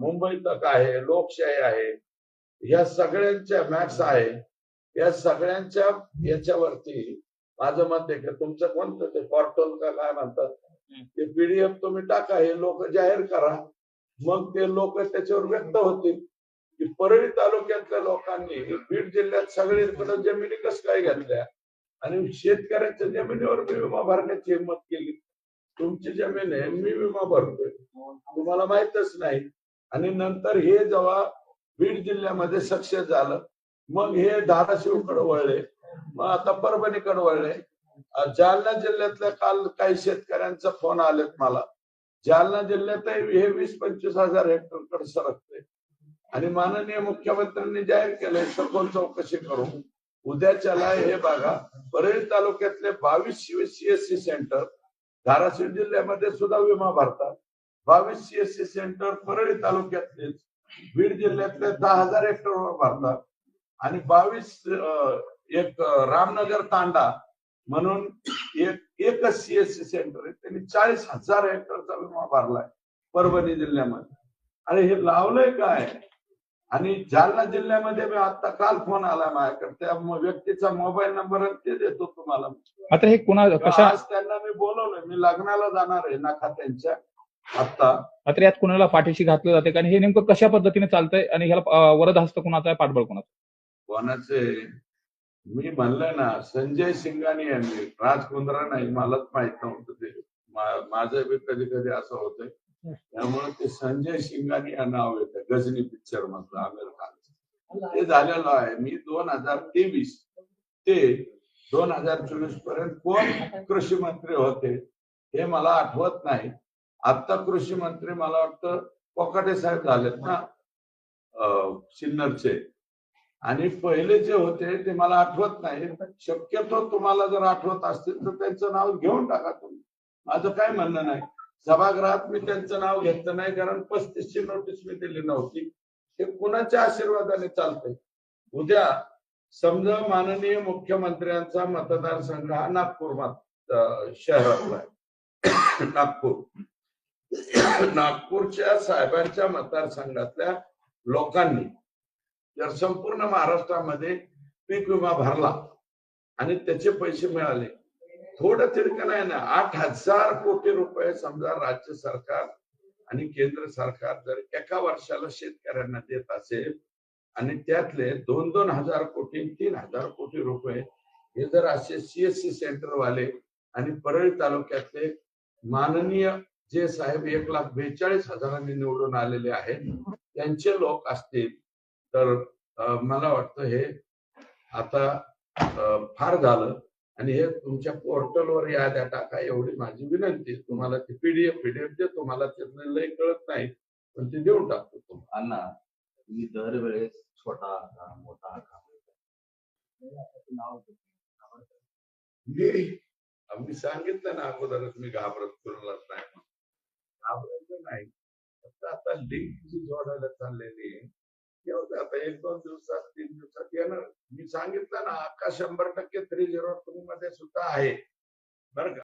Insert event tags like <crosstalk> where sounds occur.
मुंबई तक आहे लोकशाही आहे या सगळ्यांच्या मॅक्स आहे या सगळ्यांच्या याच्यावरती माझं मत आहे की तुमचं कोणतं ते पोर्टल का काय म्हणतात ते पीडीएफ तुम्ही टाका हे लोक जाहीर करा. मग ते लोक त्याच्यावर व्यक्त होतील की परळी तालुक्यातल्या लोकांनी बीड जिल्ह्यात सगळीकडे जमिनी कस काय घेतल्या? आणि शेतकऱ्यांच्या जमिनीवर विमा भरण्याची हिंमत केली. तुमची जमीन आहे मी विमा भरतोय. तुम्हाला माहितच नाही. आणि नंतर हे जेव्हा बीड जिल्ह्यामध्ये सक्सेस झालं मग हे धाराशिवकडे वळले. मग आता परभणीकडे वळले. जालना जिल्ह्यातल्या काल काही शेतकऱ्यांचा फोन आलेत मला. जालना जिल्ह्यातही हे वीस पंचवीस हजार हेक्टरकडे सरकते आणि माननीय मुख्यमंत्र्यांनी जाहीर केलंय सखोल चौकशी करू उद्याच्याला हे बघा परळी तालुक्यातले बावीस सीएससी सेंटर धाराशिव जिल्ह्यामध्ये सुद्धा विमा भरतात. बावीस सीएससी सेंटर परळी तालुक्यातलेच बीड जिल्ह्यातले दहा हजार हेक्टरवर भरतात. आणि बावीस एक रामनगर तांडा म्हणून एक एकच सीएससी सेंटर आहे. त्यांनी चाळीस हजार हेक्टरचा विमा भरलाय परभणी जिल्ह्यामध्ये. आणि हे लावलंय काय? आणि जालना जिल्ह्यामध्ये मी आता काल फोन आला माझ्याकडे. त्या व्यक्तीचा मोबाईल नंबर ते देतो तुम्हाला. मात्र हे कुणा कशा आज त्यांना मी बोलवलंय. मी लग्नाला जाणार आहे ना खात्यांच्या आता मात्र यात कुणाला पाठीशी घातलं जाते? कारण हे नेमकं कशा पद्धतीने चालतंय आणि ह्याला अं, वरद हस्त कुणाचा आहे? पाठबळ कुणाचा कोणाचे मी म्हणलं ना संजय सिंगानी यांनी राज कुंद्रा नाही मलाच माहीत नव्हतं ते. माझं बी कधी कधी असं होतंय. त्यामुळे ते संजय सिंगानी या नाव येतं. गजनी पिक्चर मधलं आमिर खान. ते झालेलं आहे. मी दोन हजार तेवीस ते दोन हजार चोवीसपर्यंत कोण कृषी मंत्री होते हे मला आठवत नाही. आता कृषी मंत्री मला वाटतं कोकाटे साहेब झालेत ना सिन्नरचे. आणि पहिले जे होते ते मला आठवत नाही. शक्यतो तुम्हाला जर आठवत असतील तर त्यांचं नाव घेऊन टाका तुम्ही. माझं काय म्हणणं नाही. सभागृहात मी त्यांचं नाव घेतलं नाही कारण पस्तीसची नोटीस मी दिली नव्हती. हे कुणाच्या आशीर्वादाने चालतंय? उद्या समजा माननीय मुख्यमंत्र्यांचा मतदारसंघ हा नागपूर शहरातला आहे. <coughs> नागपूर. <coughs> नागपूरच्या साहेबांच्या मतदारसंघातल्या लोकांनी जर संपूर्ण महाराष्ट्रामध्ये पीक विमा भरला आणि त्याचे पैसे मिळाले थोडं तिरकं नाही ना आठ हजार कोटी रुपये समजा राज्य सरकार आणि केंद्र सरकार जर एका वर्षाला शेतकऱ्यांना देत असेल आणि त्यातले दोन दोन हजार कोटी तीन हजार कोटी रुपये हे जर असे सीएससी सेंटर वाले आणि परळी तालुक्यातले माननीय जे साहेब एक लाख बेचाळीस हजारांनी निवडून आलेले आहेत त्यांचे लोक असतील तर मला वाटतं हे आता फार झालं. आणि हे तुमच्या पोर्टलवर याद्या टाका एवढी माझी विनंती. तुम्हाला ते पीडीएफ पीडीएफ देतो मला त्यातलं लय कळत नाही पण ते देऊन टाकतो तुम्हाला अण्णा तुम्ही दरवेळेस छोटा आकार मोठा नाव मी मी सांगितलं ना अगोदरच मी घाबरत कुणालाच नाही. घाबरायचं नाही फक्त आता लिंक जी जोडायला चाललेली आहे दे आता एक दोन दिवसात तीन दिवसात येणार मी सांगितलं ना अक्का शंभर टक्के थ्री झिरो टू मध्ये सुद्धा आहे. बरं का?